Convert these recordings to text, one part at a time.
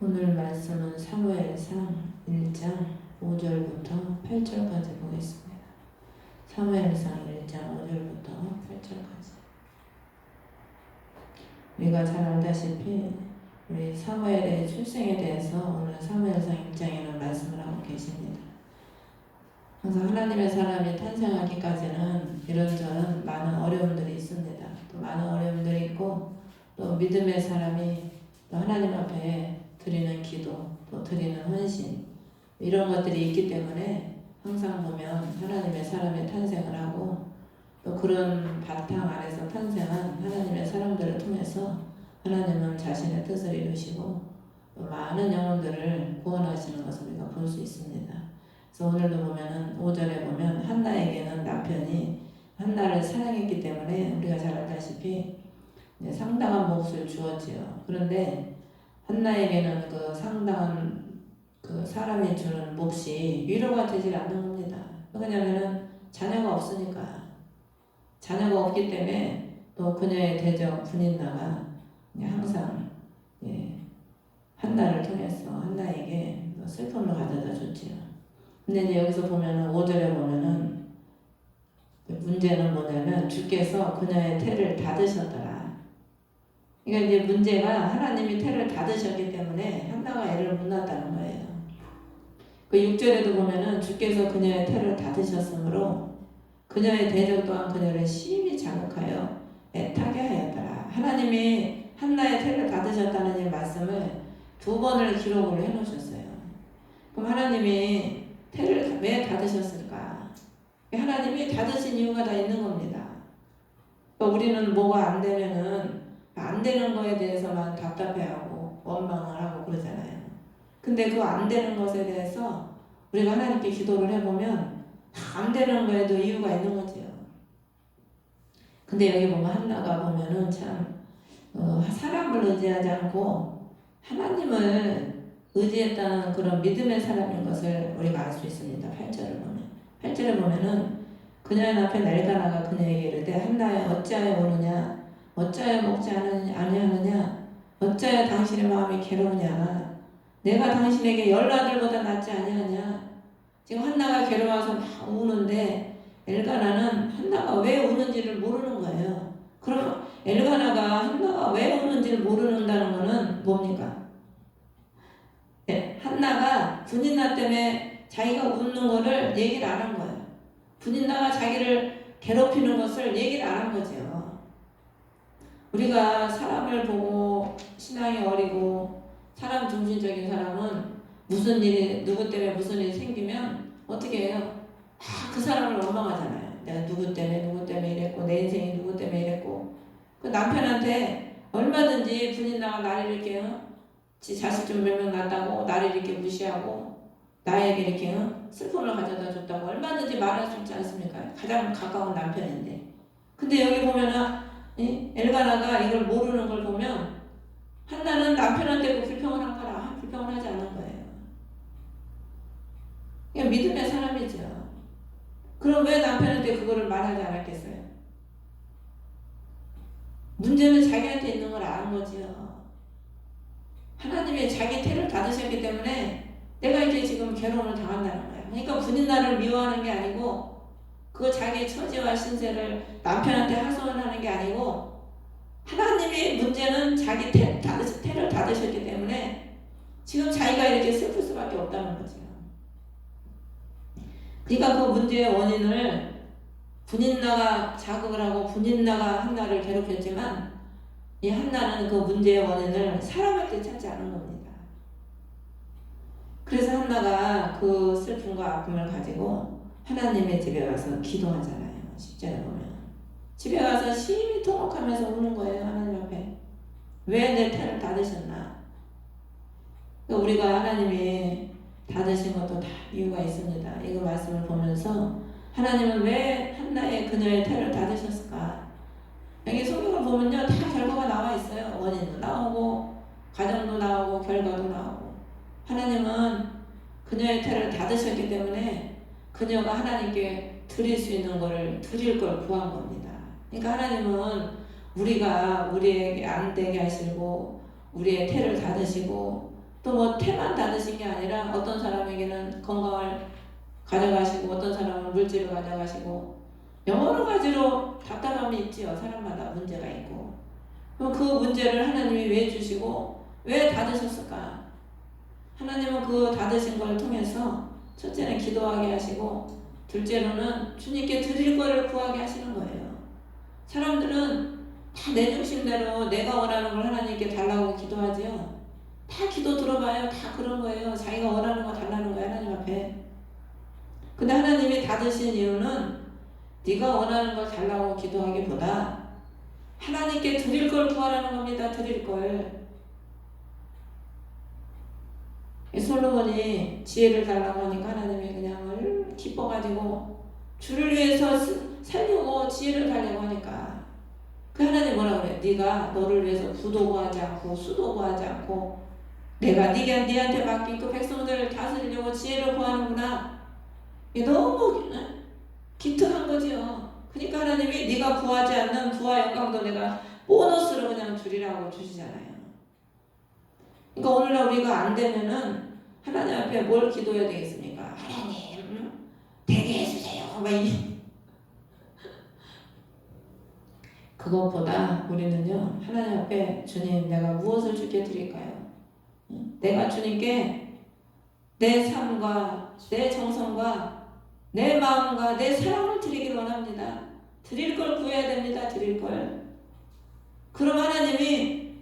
오늘 말씀은 사무엘상 1장 5절부터 8절까지 보겠습니다. 사무엘상 1장 5절부터 8절까지. 우리가 잘 알다시피 우리 사무엘의 출생에 대해서 오늘 사무엘상 1장에는 말씀을 하고 계십니다. 항상 하나님의 사람이 탄생하기까지는 이런저런 많은 어려움들이 있습니다. 또 많은 어려움들이 있고 또 믿음의 사람이 또 하나님 앞에 드리는 기도, 또 드리는 헌신 이런 것들이 있기 때문에 항상 보면 하나님의 사람이 탄생을 하고 또 그런 바탕 아래서 탄생한 하나님의 사람들을 통해서 하나님은 자신의 뜻을 이루시고 또 많은 영혼들을 구원하시는 것을 우리가 볼 수 있습니다. 그래서 오늘도 보면은 5절에 보면 한나에게는 남편이 한나를 사랑했기 때문에 우리가 잘 알다시피 상당한 몫을 주었지요. 그런데 한나에게는 그 상당한 그 사람이 주는 몫이 위로가 되질 않는 겁니다. 왜냐하면 자녀가 없으니까 자녀가 없기 때문에 또 그녀의 대적 분인나가 항상 예, 한나를 통해서 한나에게 슬픔을 가져다 줬지요. 근데 이제 여기서 보면은 5절에 보면은 문제는 뭐냐면 주께서 그녀의 태를 닫으셨더라. 그러니까 이제 문제가 하나님이 태를 닫으셨기 때문에 한나가 애를 못 낳았다는 거예요. 그 6절에도 보면은 주께서 그녀의 태를 닫으셨으므로 그녀의 대적 또한 그녀를 심히 자극하여 애타게 하였더라. 하나님이 한나의 태를 닫으셨다는 이 말씀을 두 번을 기록을 해놓으셨어요. 그럼 하나님이 태를 왜 닫으셨을까? 하나님이 닫으신 이유가 다 있는 겁니다. 그러니까 우리는 뭐가 안 되면은 안 되는 거에 대해서만 답답해하고 원망을 하고 그러잖아요. 근데 그 안 되는 것에 대해서 우리가 하나님께 기도를 해보면 안 되는 거에도 이유가 있는 거지요. 근데 여기 보면 한나가 보면은 참 어, 사람을 의지하지 않고 하나님을 의지했다는 그런 믿음의 사람인 것을 우리가 알 수 있습니다. 8절을 보면 8절에 보면은 그녀의 앞에 날가나가 그녀에게 이르되 한나야 어찌하여 오느냐 어찌하여 먹지 아니하느냐 어찌하여 당신의 마음이 괴로우냐 내가 당신에게 열 아들보다 낫지 아니하냐 지금 한나가 괴로워서 막 우는데 엘가나는 한나가 왜 우는지를 모르는 거예요. 그럼 엘가나가 한나가 왜 우는지를 모르는다는 거는 뭡니까? 네, 한나가 분인나 때문에 자기가 웃는 거를 얘기를 안 한 거예요. 분인나가 자기를 괴롭히는 것을 얘기를 안 한 거죠. 우리가 사람을 보고 신앙이 어리고 사람 중심적인 사람은 무슨 일이 누구 때문에 무슨 일이 생기면 어떻게 해요? 다그 사람을 원망하잖아요. 내가 누구 때문에 누구 때문에 이랬고 내 인생이 누구 때문에 이랬고 그 남편한테 얼마든지 분인나가 나를 이렇게 어? 지 자식 좀 몇 명 낳았다고 나를 이렇게 무시하고 나에게 이렇게 어? 슬픔을 가져다 줬다고 얼마든지 말할 수 있지 않습니까? 가장 가까운 남편인데 근데 여기 보면 엘가나가 이걸 모르는 걸 보면 한나는 남편한테 그 불평을 한 거라 불평을 하지 않은 거예요. 그냥 믿음의 사람이죠. 그럼 왜 남편한테 그거를 말하지 않았겠어요? 문제는 자기한테 있는 걸 아는 거지요. 하나님이 자기 태를 닫으셨기 때문에 내가 이제 지금 괴로움을 당한다는 거야. 그러니까 분인나를 미워하는 게 아니고 그 자기의 처지와 신세를 남편한테 하소연하는 게 아니고 하나님의 문제는 자기 태, 닫으, 태를 닫으셨기 때문에 지금 자기가 이렇게 슬플 수밖에 없다는 거죠. 그러니까 그 문제의 원인을 분인나가 자극을 하고 분인나가 한나를 괴롭혔지만 이 한나는 그 문제의 원인을 사람한테 찾지 않은 겁니다. 그래서 한나가 그 슬픔과 아픔을 가지고 하나님의 집에 가서 기도하잖아요. 10절에 보면. 집에 가서 심히 통곡하면서 우는 거예요. 하나님 앞에. 왜내 태를 닫으셨나? 그러니까 우리가 하나님이 닫으신 것도 다 이유가 있습니다. 이거 말씀을 보면서 하나님은 왜 한나의 그녀의 태를 닫으셨을까? 여기 성경을 보면요, 다 결과가 나와 있어요. 원인도 나오고, 과정도 나오고, 결과도 나오고. 하나님은 그녀의 태를 닫으셨기 때문에 그녀가 하나님께 드릴 수 있는 것을 드릴 걸 구한 겁니다. 그러니까 하나님은 우리가 우리에게 안 되게 하시고, 우리의 태를 닫으시고, 또 뭐 태만 받으신 게 아니라 어떤 사람에게는 건강을 가져가시고 어떤 사람은 물질을 가져가시고 여러 가지로 답답함이 있지요. 사람마다 문제가 있고. 그럼 그 문제를 하나님이 왜 주시고 왜 닫으셨을까? 하나님은 그 닫으신 걸 통해서 첫째는 기도하게 하시고 둘째로는 주님께 드릴 거를 구하게 하시는 거예요. 사람들은 다 내 중심대로 내가 원하는 걸 하나님께 달라고 기도하지요. 다 기도 들어봐요. 다 그런 거예요. 자기가 원하는 거 달라는 거예요. 하나님 앞에. 근데 하나님이 닫으신 이유는 네가 원하는 걸 달라고 기도하기보다 하나님께 드릴 걸 구하라는 겁니다. 드릴 걸. 이 솔로몬이 지혜를 달라고 하니까 하나님이 그냥 얼- 기뻐가지고 주를 위해서 쓰- 살려고 지혜를 달라고 하니까 그 하나님 뭐라 그래? 네가 너를 위해서 부도 구하지 않고 수도 구하지 않고 내가 네가 네한테 맡긴 그 백성들을 다스리려고 지혜를 구하는구나. 이게 너무 응? 기특한 거지요. 그러니까 하나님이 네가 구하지 않는 부와 영광도 내가 보너스로 그냥 주리라고 주시잖아요. 그러니까 오늘날 우리가 안 되면은 하나님 앞에 뭘 기도해야 되겠습니까? 하나님 이. 그것보다 우리는요 하나님 앞에 주님 내가 무엇을 주께 드릴까요? 응? 내가 주님께 내 삶과 내 정성과 내 마음과 내 사랑을 드리길 원합니다. 드릴 걸 구해야 됩니다. 드릴 걸. 그럼 하나님이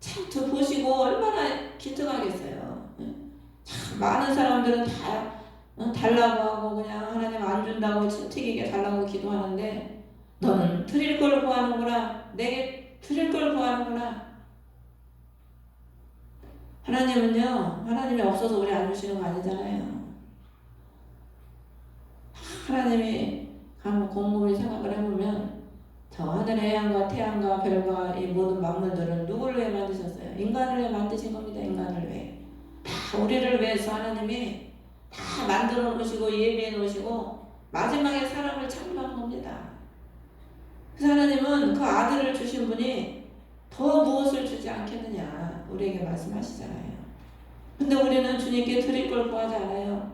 참더 보시고 얼마나 기특하겠어요. 응? 참 많은 사람들은 다 응, 달라고 하고 그냥 하나님 안 준다고 튀기게 달라고 기도하는데 너는 드릴 걸 구하는구나. 내게 드릴 걸 구하는구나. 하나님은요, 하나님이 없어서 우리 안 주시는 거 아니잖아요. 하나님이 한번 곰곰이 생각을 해보면 저 하늘의 해양과 태양과 별과 이 모든 만물들은 누구를 위해 만드셨어요? 인간을 위해 만드신 겁니다. 인간을 위해. 다 우리를 위해서 하나님이 다 만들어 놓으시고 예비해 놓으시고 마지막에 사람을 창조한 겁니다. 그래서 하나님은 그 아들을 주신 분이 더 무엇을 주지 않겠느냐 우리에게 말씀하시잖아요. 근데 우리는 주님께 드릴 걸 구하지 않아요.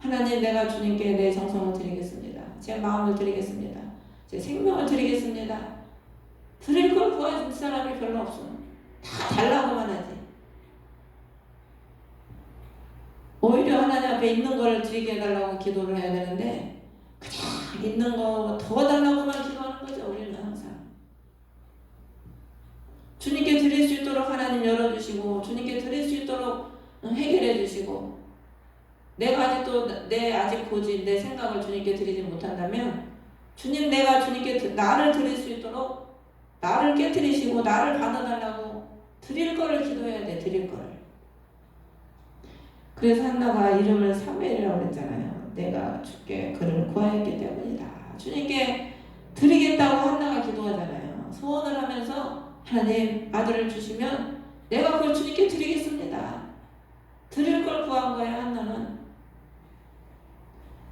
하나님 내가 주님께 내 정성을 드리겠습니다. 제 마음을 드리겠습니다. 제 생명을 드리겠습니다. 드릴 걸 구하는 사람이 별로 없어. 다 달라고만 하지. 오히려 하나님 앞에 있는 걸 드리게 해달라고 기도를 해야 되는데 그냥 있는 거 더 달라고만 기도하는 거죠. 우리는 항상. 주님께 드릴 수 있도록 하나님 열어주시고 주님께 드릴 수 있도록 해결해 주시고 내가 아직도 내 아직 고집 내 생각을 주님께 드리지 못한다면 주님 내가 주님께 드- 나를 드릴 수 있도록 나를 깨뜨리시고 나를 받아달라고 드릴 거를 기도해야 돼 드릴 거를 그래서 한나가 이름을 사무엘이라고 그랬잖아요. 내가 주께 그를 구하였기 때문이다. 주님께 드리겠다고 한나가 기도하잖아요. 소원을 하면서 하나님 아들을 주시면 내가 그걸 주님께 드리겠습니다. 드릴 걸 구한 거예요 한나는.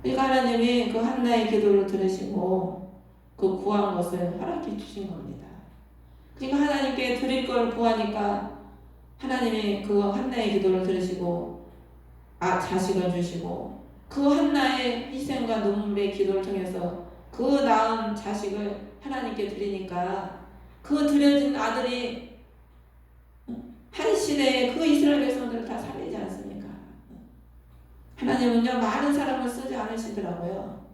그러니까 하나님이 그 한나의 기도를 들으시고 그 구한 것을 허락해 주신 겁니다. 그러니까 하나님께 드릴 걸 구하니까 하나님이 그 한나의 기도를 들으시고 아 자식을 주시고 그 한나의 희생과 눈물의 기도를 통해서 그 낳은 자식을 하나님께 드리니까 그 드려진 아들이 한 시대에 그 이스라엘 백성들을 다 살리지 않습니까? 하나님은요 많은 사람을 쓰지 않으시더라고요.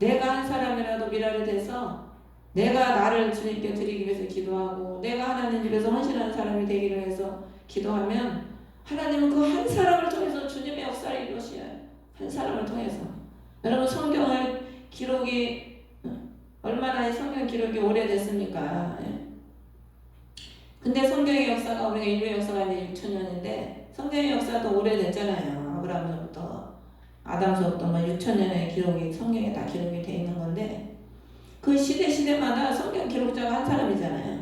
내가 한 사람이라도 미랄이 돼서 내가 나를 주님께 드리기 위해서 기도하고 내가 하나님 집에서 헌신하는 사람이 되기를 위해서 기도하면 하나님은 그 한 사람을 통해서 주님의 역사를 이루시어요. 한 사람을 통해서. 여러분 성경을 기록이 얼마나 이 성경 기록이 오래됐습니까? 예? 근데 성경의 역사가 우리가 인류의 역사가 이제 6천 년인데 성경의 역사도 오래됐잖아요. 아브라함부터 아담서부터 뭐 6천 년의 기록이 성경에 다 기록이 돼 있는 건데 그 시대 시대마다 성경 기록자가 한 사람이잖아요.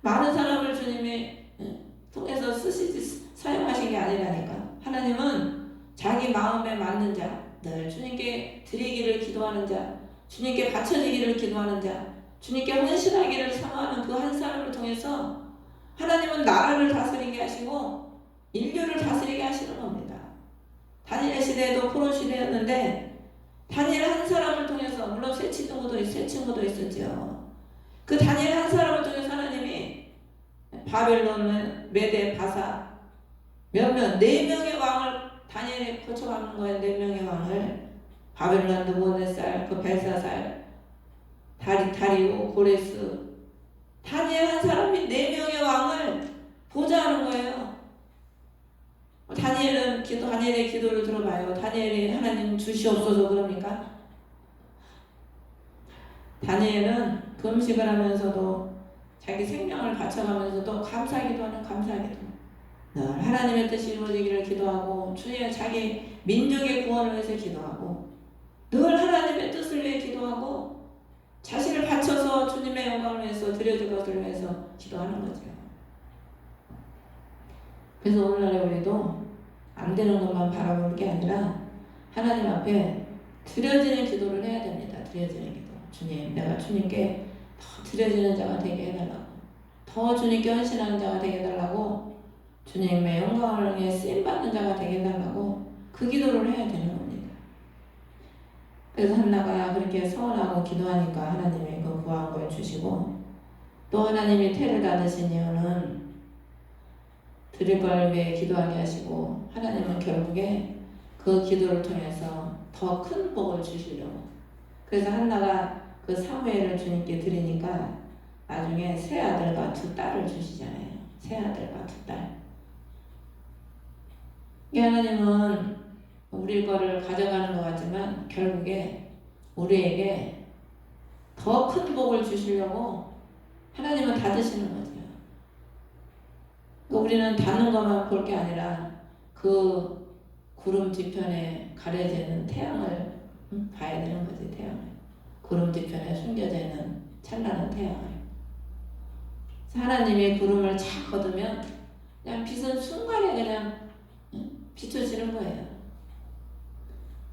많은 사람을 주님이 예, 통해서 쓰시지 사용하신 게 아니라니까. 하나님은 자기 마음에 맞는 자, 늘 주님께 드리기를 기도하는 자, 주님께 바쳐지기를 기도하는 자, 주님께 헌신하기를 사모하는 그 한 사람을 통해서 하나님은 나라를 다스리게 하시고 인류를 다스리게 하시는 겁니다. 다니엘 시대에도 포로 시대였는데 다니엘 한 사람을 통해서 물론 새 친구도 새 친구도 있었죠. 그 다니엘 한 사람을 통해서 하나님이 바벨론, 메데, 바사 몇몇 네 명의 왕을 다니엘이 거쳐가는 거예요. 네 명의 왕을 바벨론, 느보네살, 그 벨사살, 다리 다리오, 고레스 다니엘 한 사람이 네 명의 왕을 보좌하는 거예요. 다니엘은 기도 다니엘의 기도를 들어봐요. 다니엘이 하나님 주시옵소서 그럽니까? 다니엘은 금식을 하면서도 자기 생명을 바쳐가면서도 감사기도 하는 감사기도. 늘 하나님의 뜻이 이루어지기를 기도하고 주의 자기 민족의 구원을 위해서 기도하고 늘 하나님의 뜻을 위해 기도하고 자신을 바쳐서 주님의 영광을 위해서 드려줄 것을 위해서 기도하는 거죠. 그래서 오늘날에 우리도 안 되는 것만 바라볼 게 아니라 하나님 앞에 드려지는 기도를 해야 됩니다. 드려지는 기도. 주님, 내가 주님께 더 드려지는 자가 되게 해달라고. 더 주님께 헌신하는 자가 되게 해달라고. 주님의 영광을 위해 쓰임받는 자가 되게 해달라고. 그 기도를 해야 되는 겁니다. 그래서 한나가 그렇게 서원하고 기도하니까 하나님이 그 구한 걸 주시고 또 하나님이 태를 닫으신 이유는 드릴 걸 위해 기도하게 하시고 하나님은 결국에 그 기도를 통해서 더 큰 복을 주시려고 그래서 한나가 그 사무엘을 주님께 드리니까 나중에 세 아들과 두 딸을 주시잖아요 세 아들과 두 딸 이 하나님은 우리 거를 가져가는 것 같지만 결국에 우리에게 더 큰 복을 주시려고 하나님은 닫으시는 거죠. 그러니까 우리는 닫는 것만 볼 게 아니라 그 구름 뒤편에 가려지는 태양을 음, 봐야 되는 거지 태양을. 구름 뒤편에 숨겨져 있는 찬란한 태양을. 하나님이 구름을 착 걷으면 그냥 빛은 순간에 그냥 음, 비춰지는 거예요.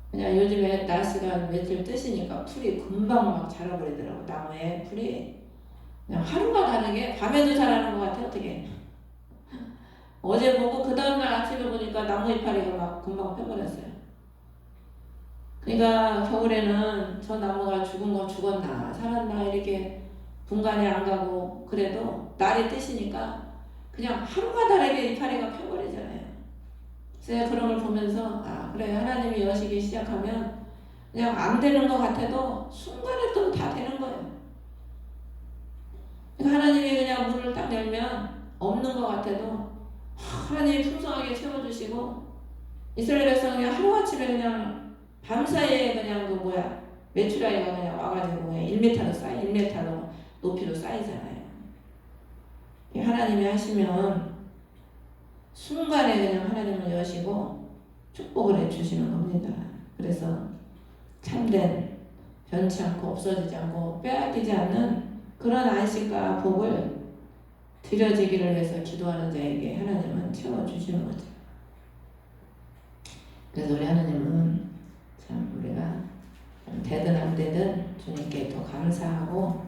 그냥 요즘에 날씨가 며칠 뜨시니까 풀이 금방 막 자라버리더라고. 나무에 풀이. 그냥 하루가 다르게 밤에도 자라는 것 같아 어떻게? 어제 보고 그 다음날 아침에 보니까 나무 이파리가 막 금방 펴버렸어요. 그러니까 겨울에는 저 나무가 죽은 거 죽었나 살았나 이렇게 분간이 안 가고 그래도 날이 뜨시니까 그냥 하루가 다르게 이파리가 펴버리잖아요 제가 그런 걸 보면서 아 그래 하나님이 여시기 시작하면 그냥 안 되는 것 같아도 순간에 또 다 되는 거예요. 그러니까 하나님이 그냥 문을 딱 열면 없는 것 같아도 하나님이 풍성하게 채워주시고 이스라엘 백성이 하루아침에 그냥 밤사이에 그냥 그 뭐야 메추라기가 그냥 와가지고 그냥 1m로 쌓이 1m로 높이로 쌓이잖아요. 하나님이 하시면 순간에 그냥 하나님을 여시고 축복을 해주시는 겁니다. 그래서 참된 변치 않고 없어지지 않고 빼앗기지 않는 그런 안식과 복을 드려지기를 위해서 기도하는 자에게 하나님은 채워주시는 거죠. 그래서 우리 하나님은 참 우리가 되든 안 되든 주님께 더 감사하고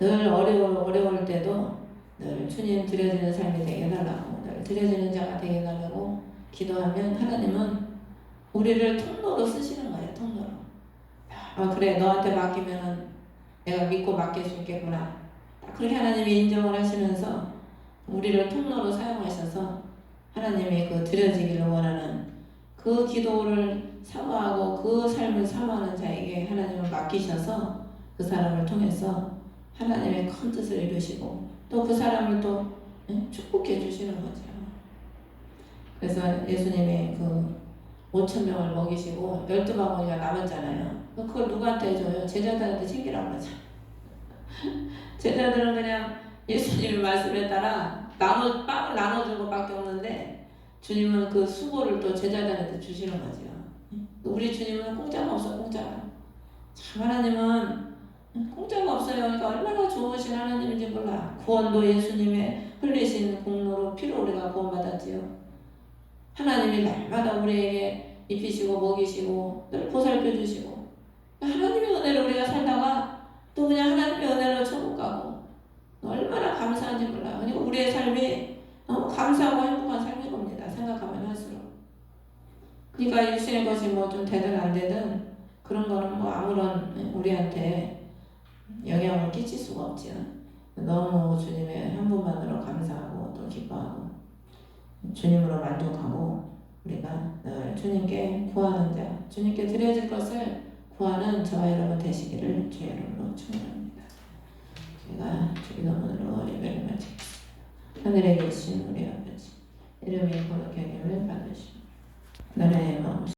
늘 어려울, 어려울 때도 늘 주님 드려지는 삶이 되게 해달라고 늘 드려지는 자가 되게 해달라고 기도하면 하나님은 우리를 통로로 쓰시는 거예요 통로로. 아 그래 너한테 맡기면 내가 믿고 있겠구나. 그렇게 하나님이 인정을 하시면서 우리를 통로로 사용하셔서 하나님이 그 드려지기를 원하는 그 기도를 사모하고 그 삶을 사모하는 자에게 하나님을 맡기셔서 그 사람을 통해서 하나님의 큰 뜻을 이루시고 또 그 사람을 또 예, 축복해 주시는 거죠. 그래서 예수님이 그 5천 명을 먹이시고 열두 바구니가 남았잖아요. 그걸 누구한테 줘요? 제자들한테 챙기라고 그러죠. 제자들은 그냥 예수님의 말씀에 따라 나눠 빵을 나눠준 것밖에 없는데 주님은 그 수고를 또 제자들한테 주시는 거죠. 우리 주님은 공짜가 없어 공짜가. 참 하나님은 없어요. 그러니까 얼마나 좋으신 하나님인지 몰라. 구원도 예수님의 흘리신 공로로 피로 우리가 구원받았지요. 하나님이 날마다 우리에게 입히시고 먹이시고 늘 보살펴 주시고 하나님의 은혜로 우리가 살다가 또 그냥 하나님의 은혜로 천국 가고 얼마나 감사한지 몰라. 그러니까 우리의 삶이 너무 감사하고 행복한 삶인 겁니다. 생각하면 할수록. 그러니까 일신의 것이 뭐 좀 되든 안 되든 그런 거는 뭐 아무런 우리한테 영향을 끼칠 수가 없지요. 너무 주님의 한 분만으로 감사하고 또 기뻐하고 주님으로 만족하고 우리가 늘 주님께 구하는 자, 주님께 드려질 것을 구하는 저와 여러분 되시기를 주의 이름으로 축원합니다. 제가 주기도문으로 예배를 마치겠습니다. 하늘에 계신 우리 아버지 이름이 거룩하게 받으시오 나라의 마음